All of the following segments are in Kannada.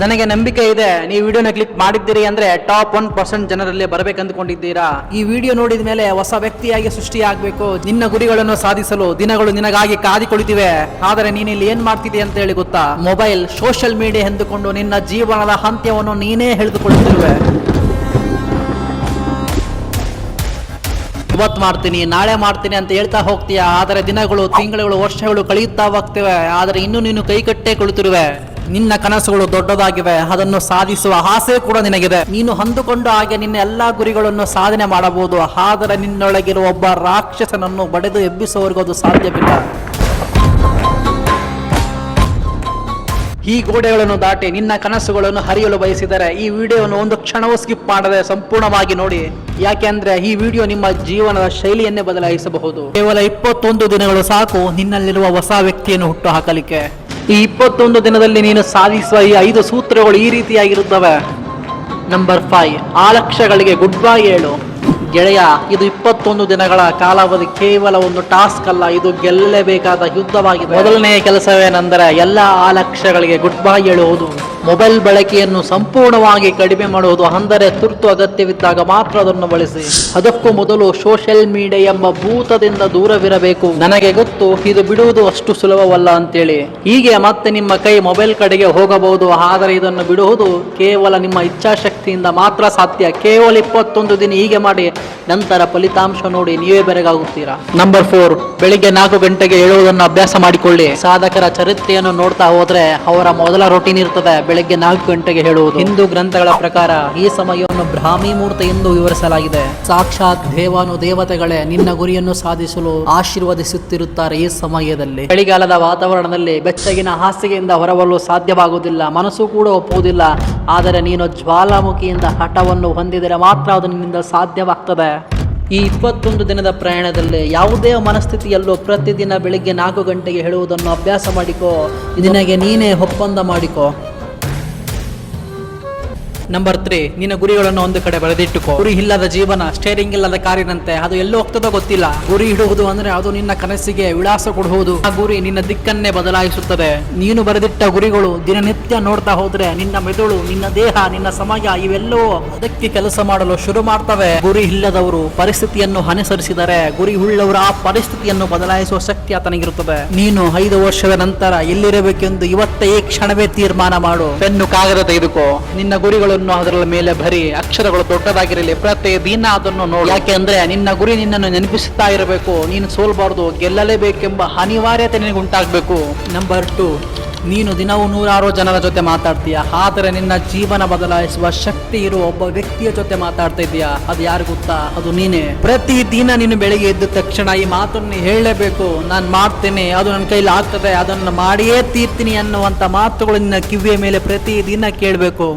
ನನಗೆ ನಂಬಿಕೆ ಇದೆ, ನೀವು ವಿಡಿಯೋನ ಕ್ಲಿಕ್ ಮಾಡಿದ್ದೀರಿ ಅಂದ್ರೆ ಟಾಪ್ ಒನ್ ಪರ್ಸೆಂಟ್ ಜನರಲ್ಲಿ ಬರಬೇಕು ಅಂದ್ಕೊಂಡಿದ್ದೀರಾ ಈ ವಿಡಿಯೋ ನೋಡಿದ ಮೇಲೆ ಹೊಸ ವ್ಯಕ್ತಿಯಾಗಿ ಸೃಷ್ಟಿಯಾಗಬೇಕು. ನಿನ್ನ ಗುರಿಗಳನ್ನು ಸಾಧಿಸಲು ದಿನಗಳು ನಿನಗಾಗಿ ಕಾದಿ ಕುಳಿತಿವೆ ಆದರೆ ನೀನು ಇಲ್ಲಿ ಏನ್ ಮಾಡ್ತಿದೆ ಅಂತ ಹೇಳಿ ಗೊತ್ತಾ? ಮೊಬೈಲ್ ಸೋಷಿಯಲ್ ಮೀಡಿಯಾ ಎಂದುಕೊಂಡು ನಿನ್ನ ಜೀವನದ ಅಂತ್ಯವನ್ನು ನೀನೇ ಹೇಳಿದುಕೊಳ್ಳುತ್ತಿರುವೆ. ಇವತ್ತು ಮಾಡ್ತೀನಿ, ನಾಳೆ ಮಾಡ್ತೀನಿ ಅಂತ ಹೇಳ್ತಾ ಹೋಗ್ತೀಯ? ಆದರೆ ದಿನಗಳು, ತಿಂಗಳುಗಳು, ವರ್ಷಗಳು ಕಳೆಯುತ್ತಾ ಹೋಗ್ತಿವೆ. ಆದರೆ ಇನ್ನು ನೀನು ಕೈಕಟ್ಟೆ ಕುಳಿತಿರುವೆ. ನಿನ್ನ ಕನಸುಗಳು ದೊಡ್ಡದಾಗಿವೆ. ಅದನ್ನು ಸಾಧಿಸುವ ಆಸೆ ಕೂಡ ನಿನಗಿದೆ. ನೀನು ಹೊಂದಿಕೊಂಡು ಹಾಗೆ ನಿನ್ನ ಎಲ್ಲಾ ಗುರಿಗಳನ್ನು ಸಾಧನೆ ಮಾಡಬಹುದು. ಆದರೆ ನಿನ್ನೊಳಗಿರುವ ಒಬ್ಬ ರಾಕ್ಷಸನನ್ನು ಬಡೆದು ಎಬ್ಬಿಸುವವರೆಗೂ ಅದು ಸಾಧ್ಯವಿಲ್ಲ. ಈ ಗೋಡೆಗಳನ್ನು ದಾಟಿ ನಿನ್ನ ಕನಸುಗಳನ್ನು ಹರಿಯಲು ಬಯಸಿದರೆ ಈ ವಿಡಿಯೋವನ್ನು ಒಂದು ಕ್ಷಣವೂ ಸ್ಕಿಪ್ ಮಾಡದೆ ಸಂಪೂರ್ಣವಾಗಿ ನೋಡಿ. ಯಾಕೆಂದ್ರೆ ಈ ವಿಡಿಯೋ ನಿಮ್ಮ ಜೀವನದ ಶೈಲಿಯನ್ನೇ ಬದಲಾಯಿಸಬಹುದು. ಕೇವಲ ಇಪ್ಪತ್ತೊಂದು ದಿನಗಳು ಸಾಕು ನಿನ್ನಲ್ಲಿರುವ ಹೊಸ ವ್ಯಕ್ತಿಯನ್ನು ಹುಟ್ಟು ಹಾಕಲಿಕ್ಕೆ ಈ ಇಪ್ಪತ್ತೊಂದು ದಿನದಲ್ಲಿ ನೀನು ಸಾಧಿಸುವ ಈ ಐದು ಸೂತ್ರಗಳು ಈ ರೀತಿಯಾಗಿರುತ್ತವೆ. ನಂಬರ್ ಫೈವ್ ಆ ಲಕ್ಷ್ಯಗಳಿಗೆ ಗುಡ್ ಬೈ ಹೇಳು. ಗೆಳೆಯ, ಇದು ಇಪ್ಪತ್ತೊಂದು ದಿನಗಳ ಕಾಲಾವಧಿ, ಕೇವಲ ಒಂದು ಟಾಸ್ಕ್ ಅಲ್ಲ, ಇದು ಗೆಲ್ಲಲೇಬೇಕಾದ ಯುದ್ಧವಾಗಿದೆ. ಮೊದಲನೆಯ ಕೆಲಸವೇನೆಂದರೆ ಎಲ್ಲ ಆ ಲಕ್ಷ್ಯಗಳಿಗೆ ಗುಡ್ ಬೈ ಹೇಳುವುದು. ಮೊಬೈಲ್ ಬಳಕೆಯನ್ನು ಸಂಪೂರ್ಣವಾಗಿ ಕಡಿಮೆ ಮಾಡುವುದು ಅಂದರೆ ತುರ್ತು ಅಗತ್ಯವಿದ್ದಾಗ ಮಾತ್ರ ಅದನ್ನು ಬಳಸಿ. ಅದಕ್ಕೂ ಮೊದಲು ಸೋಷಿಯಲ್ ಮೀಡಿಯಾ ಎಂಬ ಭೂತದಿಂದ ದೂರವಿರಬೇಕು. ನನಗೆ ಗೊತ್ತು, ಇದು ಬಿಡುವುದು ಅಷ್ಟು ಸುಲಭವಲ್ಲ ಅಂತೇಳಿ. ಹೀಗೆ ಮತ್ತೆ ನಿಮ್ಮ ಕೈ ಮೊಬೈಲ್ ಕಡೆಗೆ ಹೋಗಬಹುದು, ಆದರೆ ಇದನ್ನು ಬಿಡುವುದು ಕೇವಲ ನಿಮ್ಮ ಇಚ್ಛಾಶಕ್ತಿಯಿಂದ ಮಾತ್ರ ಸಾಧ್ಯ. ಕೇವಲ ಇಪ್ಪತ್ತೊಂದು ದಿನ ಹೀಗೆ ಮಾಡಿ, ನಂತರ ಫಲಿತಾಂಶ ನೋಡಿ ನೀವೇ ಬೆರಗಾಗುತ್ತೀರಾ? ನಂಬರ್ ಫೋರ್ ಬೆಳಿಗ್ಗೆ ನಾಲ್ಕು ಗಂಟೆಗೆ ಏಳುವುದನ್ನು ಅಭ್ಯಾಸ ಮಾಡಿಕೊಳ್ಳಿ. ಸಾಧಕರ ಚರಿತ್ರೆಯನ್ನು ನೋಡ್ತಾ ಹೋದ್ರೆ ಅವರ ಮೊದಲ ರೊಟೀನ್ ಇರ್ತದೆ ಬೆಳಿಗ್ಗೆ ನಾಲ್ಕು ಗಂಟೆಗೆ ಹೇಳುವುದು. ಹಿಂದೂ ಗ್ರಂಥಗಳ ಪ್ರಕಾರ ಈ ಸಮಯವನ್ನು ಬ್ರಾಹ್ಮಿ ಮುಹೂರ್ತ ಎಂದು ವಿವರಿಸಲಾಗಿದೆ. ಸಾಕ್ಷಾತ್ ದೇವಾನು ದೇವತೆಗಳೇ ನಿನ್ನ ಗುರಿಯನ್ನು ಸಾಧಿಸಲು ಆಶೀರ್ವದಿಸುತ್ತಿರುತ್ತಾರೆ ಈ ಸಮಯದಲ್ಲಿ. ಚಳಿಗಾಲದ ವಾತಾವರಣದಲ್ಲಿ ಬೆಚ್ಚಗಿನ ಹಾಸಿಗೆಯಿಂದ ಹೊರಬರಲು ಸಾಧ್ಯವಾಗುವುದಿಲ್ಲ. ಮನಸ್ಸು ಕೂಡ ಒಪ್ಪುವುದಿಲ್ಲ. ಆದರೆ ನೀನು ಜ್ವಾಲಾಮುಖಿಯಿಂದ ಹಠವನ್ನು ಹೊಂದಿದರೆ ಮಾತ್ರ ಅದು ನಿನ್ನಿಂದ ಸಾಧ್ಯವಾಗ್ತದೆ. ಈ ಇಪ್ಪತ್ತೊಂದು ದಿನದ ಪ್ರಯಾಣದಲ್ಲಿ ಯಾವುದೇ ಮನಸ್ಥಿತಿಯಲ್ಲೂ ಪ್ರತಿದಿನ ಬೆಳಿಗ್ಗೆ ನಾಲ್ಕು ಗಂಟೆಗೆ ಹೇಳುವುದನ್ನು ಅಭ್ಯಾಸ ಮಾಡಿಕೋ. ನಿನಗೆ ನೀನೇ ಒಪ್ಪಂದ ಮಾಡಿಕೋ. ನಂಬರ್ ತ್ರೀ ನಿನ್ನ ಗುರಿಗಳನ್ನು ಒಂದು ಕಡೆ ಬರೆದಿಟ್ಟುಕೋ. ಗುರಿ ಇಲ್ಲದ ಜೀವನ ಸ್ಟೇರಿಂಗ್ ಇಲ್ಲದ ಕಾರಿನಂತೆ, ಅದು ಎಲ್ಲೋ ಹೋಗ್ತದೋ ಗೊತ್ತಿಲ್ಲ. ಗುರಿ ಇಡುವುದು ಅಂದ್ರೆ ಅದು ನಿನ್ನ ಕನಸಿಗೆ ವಿಳಾಸ ಕೊಡುವುದು. ಆ ಗುರಿ ನಿನ್ನ ದಿಕ್ಕನ್ನೇ ಬದಲಾಯಿಸುತ್ತದೆ. ನೀನು ಬರೆದಿಟ್ಟ ಗುರಿಗಳು ದಿನನಿತ್ಯ ನೋಡ್ತಾ ಹೋದ್ರೆ ನಿನ್ನ ಮೆದುಳು, ನಿನ್ನ ದೇಹ, ನಿನ್ನ ಸಮಾಜ ಇವೆಲ್ಲವೂ ಅದಕ್ಕೆ ಕೆಲಸ ಮಾಡಲು ಶುರು ಮಾಡ್ತವೆ. ಗುರಿ ಇಲ್ಲದವರು ಪರಿಸ್ಥಿತಿಯನ್ನು ಅನುಸರಿಸಿದರೆ, ಗುರಿ ಉಳ್ಳವರು ಆ ಪರಿಸ್ಥಿತಿಯನ್ನು ಬದಲಾಯಿಸುವ ಶಕ್ತಿ ಆತನಿಗಿರುತ್ತದೆ. ನೀನು ಐದು ವರ್ಷದ ನಂತರ ಎಲ್ಲಿರಬೇಕೆಂದು ಇವತ್ತೇ ಈ ಕ್ಷಣವೇ ತೀರ್ಮಾನ ಮಾಡು. ಪೆನ್ನು ಕಾಗದ ತೆಗೆದುಕೋ. ನಿನ್ನ ಗುರಿಗಳನ್ನು ಅದರ ಮೇಲೆ ಬರಿ ಅಕ್ಷರಗಳು ದೊಡ್ಡದಾಗಿರಲಿ, ಪ್ರತಿ ದಿನ ಅದನ್ನು ನೋಡಿ. ಯಾಕೆ ಅಂದ್ರೆ ನಿನ್ನ ಗುರಿ ನಿನ್ನನ್ನು ನೆನಪಿಸುತ್ತಾ ಇರಬೇಕು. ನೀನು ಸೋಲ್ಬಾರ್ದು, ಗೆಲ್ಲಲೇಬೇಕೆಂಬ ಅನಿವಾರ್ಯತೆ ನಿನಗೆ ಉಂಟಾಗಬೇಕು ನಂಬರ್ ಟು ನೀನು ದಿನವೂ ನೂರಾರು ಜನರ ಜೊತೆ ಮಾತಾಡ್ತೀಯ? ಆದರೆ ನಿನ್ನ ಜೀವನ ಬದಲಾಯಿಸುವ ಶಕ್ತಿ ಇರುವ ಒಬ್ಬ ವ್ಯಕ್ತಿಯ ಜೊತೆ ಮಾತಾಡ್ತಾ ಇದೀಯಾ ಅದು ಯಾರು ಗೊತ್ತಾ? ಅದು ನೀನೇ. ಪ್ರತಿ ದಿನ ನೀನು ಬೆಳಿಗ್ಗೆ ಎದ್ದ ತಕ್ಷಣ ಈ ಮಾತನ್ನು ಹೇಳಲೇಬೇಕು. ನಾನು ಮಾಡ್ತೇನೆ, ಅದು ನನ್ನ ಕೈಲಿ ಆಗ್ತದೆ, ಅದನ್ನು ಮಾಡಿಯೇ ತೀರ್ತೀನಿ ಅನ್ನುವಂಥ ಮಾತುಗಳು ನಿನ್ನ ಕಿವಿಯ ಮೇಲೆ ಪ್ರತಿ ದಿನ ಕೇಳಬೇಕು.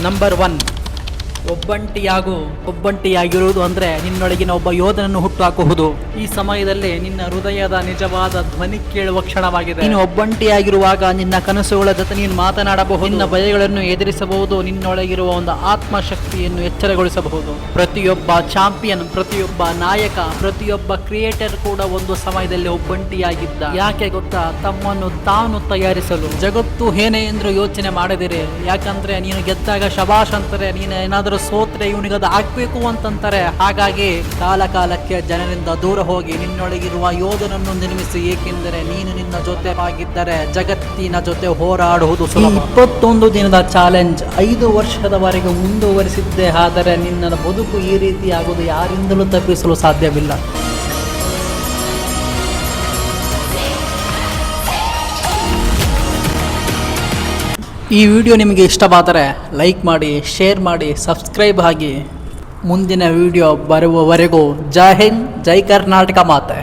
ನಂಬರ್ ಒನ್ ಒಬ್ಬಂಟಿಯಾಗು ಒಬ್ಬಂಟಿಯಾಗಿರುವುದು ಅಂದ್ರೆ ನಿನ್ನೊಳಗಿನ ಒಬ್ಬ ಯೋಧನನ್ನು ಹುಟ್ಟುಹಾಕುವುದು. ಈ ಸಮಯದಲ್ಲಿ ನಿನ್ನ ಹೃದಯದ ನಿಜವಾದ ಧ್ವನಿ ಕೇಳುವ ಕ್ಷಣವಾಗಿದೆ. ನೀನು ಒಬ್ಬಂಟಿಯಾಗಿರುವಾಗ ನಿನ್ನ ಕನಸುಗಳ ಜೊತೆ ನೀನು ಮಾತನಾಡಬಹುದು. ನಿನ್ನ ಭಯಗಳನ್ನು ಎದುರಿಸಬಹುದು. ನಿನ್ನೊಳಗಿರುವ ಒಂದು ಆತ್ಮಶಕ್ತಿಯನ್ನು ಎಚ್ಚರಗೊಳಿಸಬಹುದು. ಪ್ರತಿಯೊಬ್ಬ ಚಾಂಪಿಯನ್ ಪ್ರತಿಯೊಬ್ಬ ನಾಯಕ ಪ್ರತಿಯೊಬ್ಬ ಕ್ರಿಯೇಟರ್ ಕೂಡ ಒಂದು ಸಮಯದಲ್ಲಿ ಒಬ್ಬಂಟಿಯಾಗಿದ್ದ. ಯಾಕೆ ಗೊತ್ತಾ? ತಮ್ಮನ್ನು ತಾನು ತಯಾರಿಸಲು. ಜಗತ್ತು ಏನೇ ಎಂದು ಯೋಚನೆ ಮಾಡದಿರಿ. ಯಾಕಂದ್ರೆ ನೀನು ಗೆದ್ದಾಗ ಶಬಾಷ್ ಅಂತಾರೆ ನೀನು ಏನಾದರೂ ಸೋತ್ರೆ ಇವನಿಗೆ ಅದು ಹಾಕ್ಬೇಕು ಅಂತಂತಾರೆ. ಹಾಗಾಗಿ ಕಾಲ ಕಾಲಕ್ಕೆ ಜನರಿಂದ ದೂರ ಹೋಗಿ ನಿನ್ನೊಳಗಿರುವ ಯೋಧನನ್ನು ನಿರ್ಮಿಸಿ, ಏಕೆಂದರೆ ನೀನು ನಿನ್ನ ಜೊತೆ ಆಗಿದ್ದರೆ ಜಗತ್ತಿನ ಜೊತೆ ಹೋರಾಡುವುದು ಸುಲಭ. ಇಪ್ಪತ್ತೊಂದು ದಿನದ ಚಾಲೆಂಜ್ ಐದು ವರ್ಷದವರೆಗೆ ಮುಂದುವರಿಸಿದ್ದೆ, ಆದರೆ ನಿನ್ನ ಬದುಕು ಈ ರೀತಿ ಆಗುವುದು ಯಾರಿಂದಲೂ ತಪ್ಪಿಸಲು ಸಾಧ್ಯವಿಲ್ಲ. ಈ ವಿಡಿಯೋ ನಿಮಗೆ ಇಷ್ಟವಾದರೆ ಲೈಕ್ ಮಾಡಿ, ಶೇರ್ ಮಾಡಿ, ಸಬ್ಸ್ಕ್ರೈಬ್ ಆಗಿ ಮುಂದಿನ ವಿಡಿಯೋ ಬರುವವರೆಗೂ ಜೈ ಹಿಂದ್, ಜೈ ಕರ್ನಾಟಕ ಮಾತೆ.